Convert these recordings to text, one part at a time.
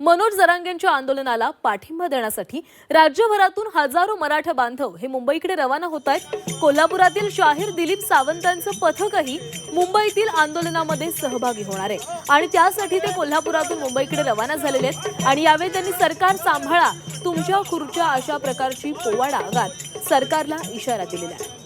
मनोज जरांगेंच्या आंदोलनाला पाठिंबा देण्यासाठी राज्यभरातून हजारो मराठा बांधव हे मुंबईकडे रवाना होत आहेत. कोल्हापुरातील शाहीर दिलीप सावंतांचं पथकही मुंबईतील आंदोलनामध्ये सहभागी होणार आहे. आणि त्यासाठी ते कोल्हापुरातून मुंबईकडे रवाना झालेले आहेत. आणि यावेळी त्यांनी सरकार सांभाळा तुमच्या खुर्च्या अशा प्रकारची पोवाडा गात सरकारला इशारा दिलेला आहे.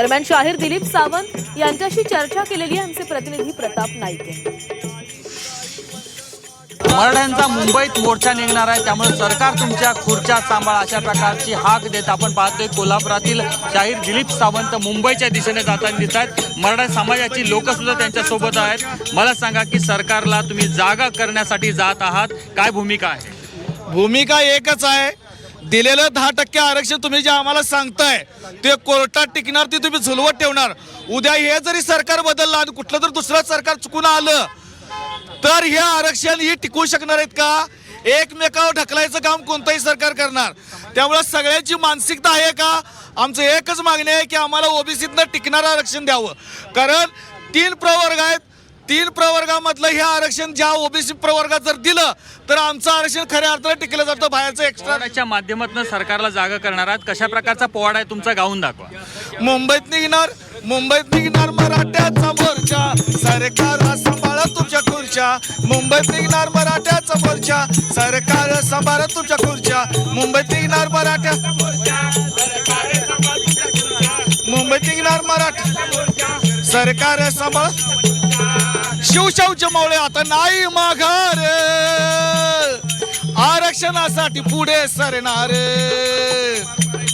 दरम्यान शाहीर दिलीप सावंत यांच्याशी चर्चा केलेली आहे. आमचे प्रतिनिधी प्रताप नाईक. मराठ्यांचा मुंबईत मोर्चा निघणार आहे. त्यामुळे सरकार तुमच्या खुर्च्या सांभाळ. अशा प्रकारची हाक देत आपण पाहतोय कोल्हापुरातील शाहीर दिलीप सावंत मुंबईच्या दिशेने जाताना दिसत आहेत. मराठा समाजाची लोक सुद्धा त्यांच्यासोबत आहेत. मला सांगा की सरकारला तुम्ही जागा करण्यासाठी जात आहात. काय भूमिका आहे? भूमिका एकच आहे. दिलेलं दहा टक्के आरक्षण तुम्ही जे आम्हाला सांगताय ते कोर्टात टिकणार ते तुम्ही झुलवत ठेवणार. उद्या हे जरी सरकार बदललं आणि कुठलं तर दुसरं सरकार चुकून आलं तर हे आरक्षण ही टिकू शकणार आहेत का? एकमेकावर ढकलायचं काम कोणतंही सरकार करणार. त्यामुळे सगळ्यांची मानसिकता आहे का? आमचं एकच मागणी आहे की आम्हाला ओबीसीतनं टिकणारं आरक्षण द्यावं. कारण तीन प्रवर्ग आहेत तीन प्रवर्गामधलं हे आरक्षण ज्या ओबीसी प्रवर्गात जर दिलं तर आमचं आरक्षण खऱ्या अर्थानं टिकलं जातं बाहेरचं एक्स्ट्रा पोवाड्याच्या माध्यमातून सरकारला जागा करणार आहात. कशा प्रकारचा पोवाडा आहे तुमचा गाऊन दाखवा. मुंबईत निघणार मुंबईत निघणार मराठ्याचा मोर्चा सरकार सांभाळा तुमच्या खुर्च्या. मुंबईत निघणार मराठ्याचा मोर्चा सरकार सांभाळा तुमच्या खुर्च्या. मुंबईत निघणार मराठ्या मुंबईत निघणार मराठा सरकार सांभाळ शिवशावचे मावळे आता नाही माघार. आरक्षणासाठी पुढे सरणार.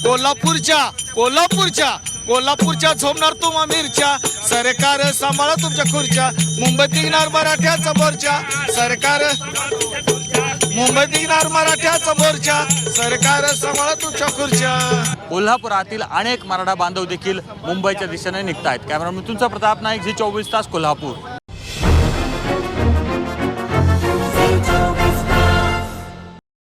कोल्हापूरच्या कोल्हापूरच्या कोल्हापूरच्या झोमणार तुम्हा मिरच्या. सरकार सांभाळा तुमच्या खुर्च्या. मुंबईत निघणार मराठ्याचा मोर्चा सरकार मुंबईत निघणार मराठ्याचा मोर्चा सरकार सांभाळा तुमच्या खुर्च्या. कोल्हापुरातील अनेक मराठा बांधव देखील मुंबईच्या दिशेने निघत आहेत कॅमेरा तुमचा प्रताप नाईक झी चोवीस तास कोल्हापूर.